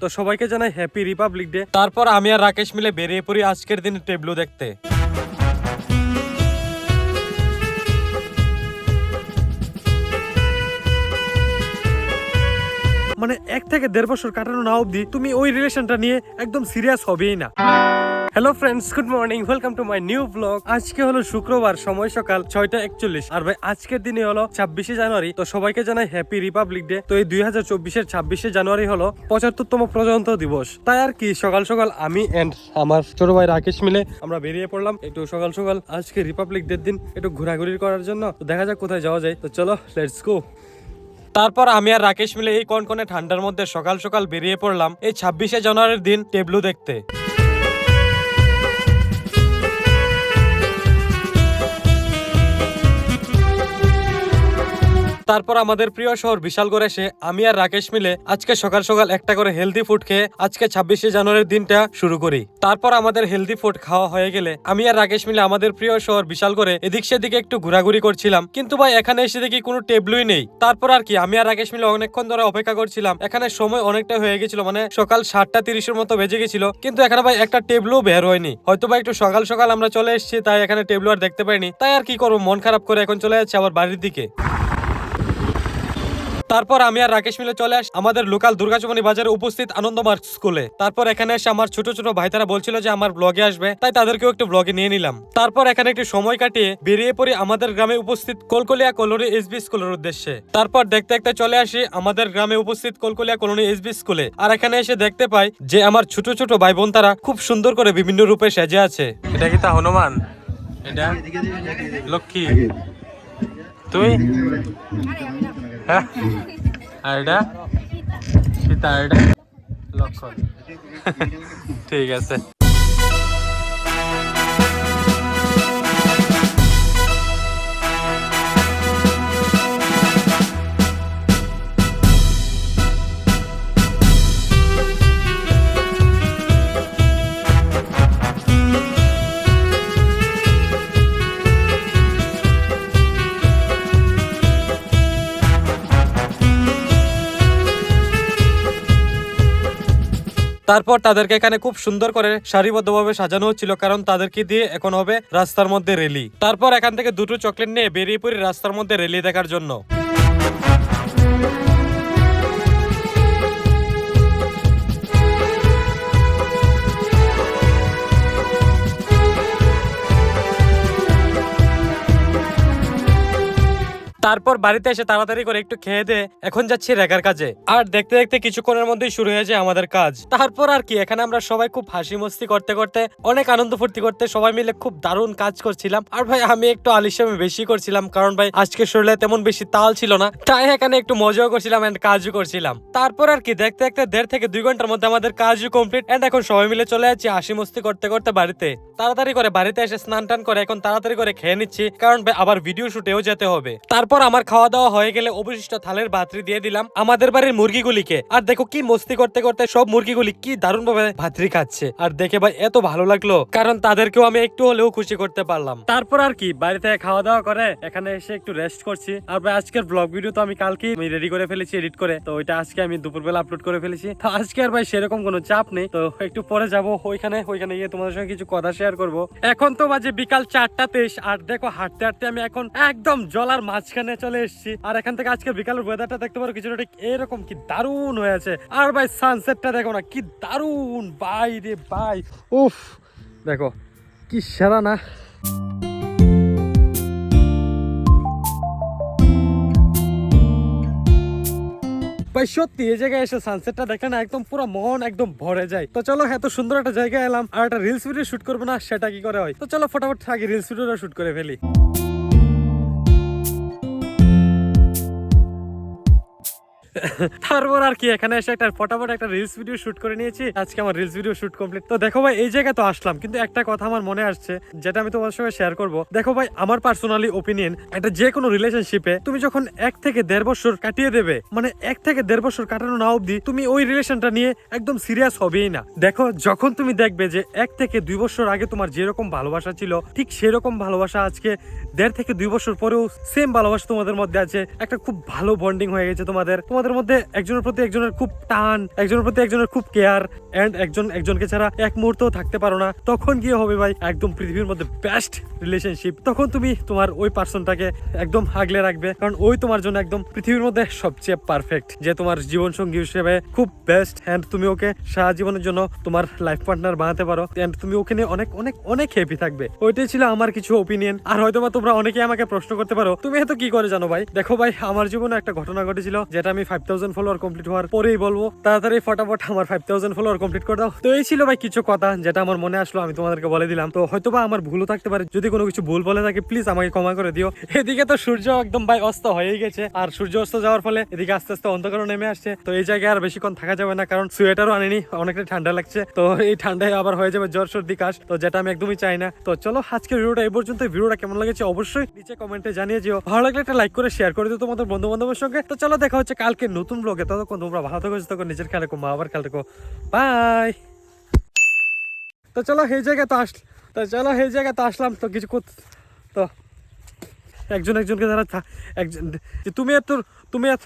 তো সবাইকে জানাই হ্যাপি রিপাবলিক ডে তারপর আমি আর রাকেশ মিলে বেরিয়ে পড়ি আজকের দিন টেবলু দেখতে। মানে এক থেকে দেড় বছর কাটানো না অবধি তুমি ওই রিলেশনটা নিয়ে একদম সিরিয়াস হবেই না। Hello friends good morning welcome to my new blog আজকে হলো শুক্রবার, সময় সকাল ছয়টা একচল্লিশ। আর ভাই, আজকের দিনে হলো ছাব্বিশে জানুয়ারি। তো সবাইকে জানাই হ্যাপি রিপাবলিক ডে তো এই দুই হাজার চব্বিশের ছাব্বিশে জানুয়ারি হলো পঁচাত্তরতম প্রজাতন্ত্র দিবস। তাই আর কি, সকাল সকাল আমি এন্ড আমার ছোট ভাই রাকেশ মিলে আমরা বেরিয়ে পড়লাম একটু সকাল সকাল আজকে রিপাবলিক ডে দিন একটু ঘোরাঘুরি করার জন্য। তো দেখা যাক কোথায় যাওয়া যায়। তো চলো লেটস গো তারপর আমি আর রাকেশ মিলে এই কনকনে ঠান্ডার মধ্যে সকাল সকাল বেরিয়ে পড়লাম এই ছাব্বিশে জানুয়ারির দিন টেবলু দেখতে। তারপর আমাদের প্রিয় শহর বিশালগড় এসে আমি আর রাকেশ মিলে আজকে সকাল সকাল একটা করে হেলদি ফুড খেয়ে আজকে ছাব্বিশে জানুয়ারির দিনটা শুরু করি। তারপর আমাদের হেলদি ফুড খাওয়া হয়ে গেলে আমি আর রাকেশ মিলে আমাদের প্রিয় শহর বিশালগড়ে এদিক সেদিকে একটু ঘোরাঘুরি করছিলাম। কিন্তু ভাই, এখানে এসে দেখি কোনো টেবলুই নেই। তারপর আর কি, আমি আর রাকেশ মিলে অনেকক্ষণ ধরে অপেক্ষা করছিলাম। এখানে সময় অনেকটা হয়ে গেছিল মানে সকাল সাতটা তিরিশের মতো বেজে গেছিল। কিন্তু এখানে ভাই, একটা টেবলও বের হয়নি। হয়তো ভাই একটু সকাল সকাল আমরা চলে এসেছি, তাই এখানে টেবলু আর দেখতে পাইনি। তাই আর কি করব, মন খারাপ করে এখন চলে যাচ্ছে আবার বাড়ির দিকে। তারপর আমি আর রাকেশ মিলে চলে আস আমাদের লোকাল দুর্গাচমনি বাজারে উপস্থিত আনন্দ মার্ক স্কুলে। তারপর এখানে এসে আমার ছোট ছোট ভাই তারা বলছিল যে আমার ব্লগে আসবে তাই তাদেরকেও একটু ব্লগে নিয়ে নিলাম। তারপর এখানে একটু সময় কাটিয়ে বেরিয়ে পড়ি আমাদের গ্রামে উপস্থিত কলকলিয়া কলোনি এসবি স্কুলের উদ্দেশ্যে। তারপর দেখতে দেখতে চলে আসি আমাদের গ্রামে উপস্থিত কলকলিয়া কলোনি এসবি স্কুলে। আর এখানে এসে দেখতে পাই যে আমার ছোট ছোট ভাই বোন তারা খুব সুন্দর করে বিভিন্ন রূপে সেজে আছে। এটা কি তা হনুমান? এটা লক্ষ্মী। তুই? এটা সীতা আর এটা লক্ষণ। ঠিক আছে। তারপর তাদেরকে এখানে খুব সুন্দর করে সারিবদ্ধভাবে সাজানো হচ্ছিল, কারণ তাদেরকে দিয়ে এখন হবে রাস্তার মধ্যে রেলি। তারপর এখান থেকে দুটো চকলেট নিয়ে বেরিয়ে পড়ি রাস্তার মধ্যে রেলি দেখার জন্য। তারপর বাড়িতে এসে তাড়াতাড়ি করে একটু খেয়ে দে, এখন যাচ্ছি রেখার কাজে। আর দেখতে দেখতে কিছুক্ষণের মধ্যেই শুরু হয়ে যায় আমাদের কাজ। তারপর আর কি, এখানে আমরা সবাই খুব হাসি মস্তি করতে করতে, অনেক আনন্দ ফুর্তি করতে সবাই মিলে খুব দারুণ কাজ করছিলাম। আর ভাই, আমি একটু আলিশামি বেশি করছিলাম, কারণ ভাই, আজকে শরীরে তেমন বেশি তাল ছিল না। তাই এখানে একটু মজাও করছিলাম এন্ড কাজও করছিলাম। তারপর আর কি, দেখতে দেখতে দেড় থেকে দুই ঘণ্টার মধ্যে আমাদের কাজও কমপ্লিট এন্ড এখন সবাই মিলে চলে যাচ্ছি হাসি মস্তি করতে করতে বাড়িতে। তাড়াতাড়ি করে বাড়িতে এসে স্নান টান করে, এখন তাড়াতাড়ি করে খেয়ে নিচ্ছি, কারণ ভাই, আবার ভিডিও শুটেও যেতে হবে। তারপর আমার খাওয়া দাওয়া হয়ে গেলে অবশিষ্ট থালের ভাতরি দিয়ে দিলাম আমাদের বাড়ির মুরগিগুলিকে। আর দেখো কি মস্তি করতে করতে সব মুরগিগুলি কি দারুণ ভাবে ভাতরি খাচ্ছে। আর দেখে ভাই, এত ভালো লাগল, কারণ তাদেরকেও আমি একটু হলেও খুশি করতে পারলাম। তারপর আর কি বাড়িতে খাওয়া দাওয়া করে এখানে এসে একটু রেস্ট করছি। আর ভাই, আজকের ব্লগ ভিডিও তো আমি কালকে আমি রেডি করে ফেলেছি এডিট করে। তো ওইটা আজকে আমি দুপুরবেলা আপলোড করে ফেলেছি। তো আজকে আর ভাই, সেরকম কোনো চাপ নেই। তো একটু পরে যাব ওইখানে ওইখানে গিয়ে তোমাদের সঙ্গে কিছু কথা শেয়ার করব। এখন তো বাজে বিকাল চারটা তেইশ, আর দেখো হাঁটতে হাঁটতে আমি এখন একদম জলার মাঝখানে চলে এসেছি। আর এখান থেকে আজকে বিকালের ওয়েদারটা দেখতে পারো, কিছুটা ঠিক এরকম কি দারুণ হয়েছে। আর ভাই সানসেটটা দেখো না, কি দারুণ। ভাই রে ভাই উফ, দেখো, কি সেরা না। সত্যি এই জায়গায় এসে সানসেটটা দেখে না একদম পুরো মন একদম ভরে যায়। তো চলো, এত সুন্দর একটা জায়গায় এলাম, আর একটা রিলস ভিডিও শুট করব না, সেটা কি করে হয়? তো চলো, ফটাফট আগে রিলস ভিডিওটা শুট করে ফেলি। তারপর আর কি, এখানে এসে একটা ফটাফট একটা রিলস ভিডিও শুট করে নিয়েছি। আজকে আমার রিলস ভিডিও শুট কমপ্লিট তো দেখো ভাই, এই জায়গায় তো আসলাম, কিন্তু একটা কথা আমার মনে আসছে, যেটা আমি তোমার সঙ্গে শেয়ার করব। দেখো ভাই, আমার পার্সোনালি ওপিনিয়ন একটা যে কোনো রিলেশনশিপে তুমি যখন এক থেকে দেড় বছর কাটিয়ে দেবে মানে এক থেকে দেড় বছর কাটানো না অবধি তুমি ওই রিলেশনটা নিয়ে একদম সিরিয়াস হবেই না। দেখো, যখন তুমি দেখবে যে এক থেকে দুই বছর আগে তোমার যেরকম ভালোবাসা ছিল, ঠিক সেরকম ভালোবাসা আজকে দেড় থেকে দুই বছর পরেও সেম ভালোবাসা তোমাদের মধ্যে আছে, একটা খুব ভালো বন্ডিং হয়ে গেছে তোমাদের। তোমাদের তোমাদের মধ্যে একজনের প্রতি একজনের খুব টান, একজনের প্রতি একজনের খুব কেয়ার এন্ড একজন, একজনকে ছাড়া এক মুহূর্তও থাকতে পারো না। তখন কি হবে ভাই একদম পৃথিবীর মধ্যে বেস্ট রিলেশনশিপ তখন তুমি তোমার ওই পার্সনটাকে একদম আগলে রাখবে, কারণ ওই তোমার জন্য একদম পৃথিবীর মধ্যে সবচেয়ে পারফেক্ট যে তোমার জীবন সঙ্গী হিসেবে খুব বেস্ট এন্ড তুমি ওকে সারা জীবনের জন্য তোমার লাইফ পার্টনার বানাতে পারো এন্ড তুমি ওকে নিয়ে অনেক অনেক অনেক হ্যাপি থাকবে। ওইটাই ছিল আমার কিছু ওপিনিয়ন আর হয়তো বা তোমরা অনেকে আমাকে প্রশ্ন করতে পারো, তুমি এত কি করে জানো ভাই? দেখো ভাই, আমার জীবনে একটা ঘটনা ঘটেছিল, যেটা আমি ফাইভ থাউজেন্ড ফলোয়ার কমপ্লিট হওয়ার পরেই বলব, তাড়াতাড়ি ফটাফট আমার ফাইভ থাউজেন্ড ফলোয়ার কমপ্লিট করে দাও। তো এই ছিল ভাই কিছু কথা যেটা আমার মনে আসলো, আমি তোমাদেরকে বলে দিলাম। তো হয়তো বা আমার ভুলও থাকতে পারে, যদি কোনো কিছু ভুল বলে থাকে প্লিজ আমাকে ক্ষমা করে দিও। এদিকে তো সূর্য একদম ভাই অস্ত হয়েই গেছে, আর সূর্য অস্ত যাওয়ার ফলে এদিকে আস্তে আস্তে অন্ধকারও নেমে আসছে। তো এই জায়গায় আর বেশিক্ষণ থাকা যাবে না, কারণ সোয়েটারও আনিনি অনেকটা ঠান্ডা লাগছে। তো এই ঠান্ডায় আবার হয়ে যাবে জ্বর সর্দি কাশ, তো যেটা আমি একদমই চাই না। তো চলো আজকের ভিডিওটা এই পর্যন্ত ভিডিওটা কেমন লেগেছে অবশ্যই নিচে কমেন্টে জানিয়ে দিও। ভালো লাগলে একটা লাইক করে শেয়ার করে দিও তোমাদের বন্ধু বান্ধবের সঙ্গে। তো চলো দেখা হচ্ছে কালকে নতুন ব্লগে ততক্ষণ তোমরা ভালো থাকো থাকো, নিজের খেয়াল রাখো, মা আবার খেয়াল রাখো। বাই তো চলো সেই জায়গায় তো আস তো চলো সেই জায়গায় তো আসলাম, তো কিছু তো একজন একজনকে যারা একজন তুমি এত তুমি এত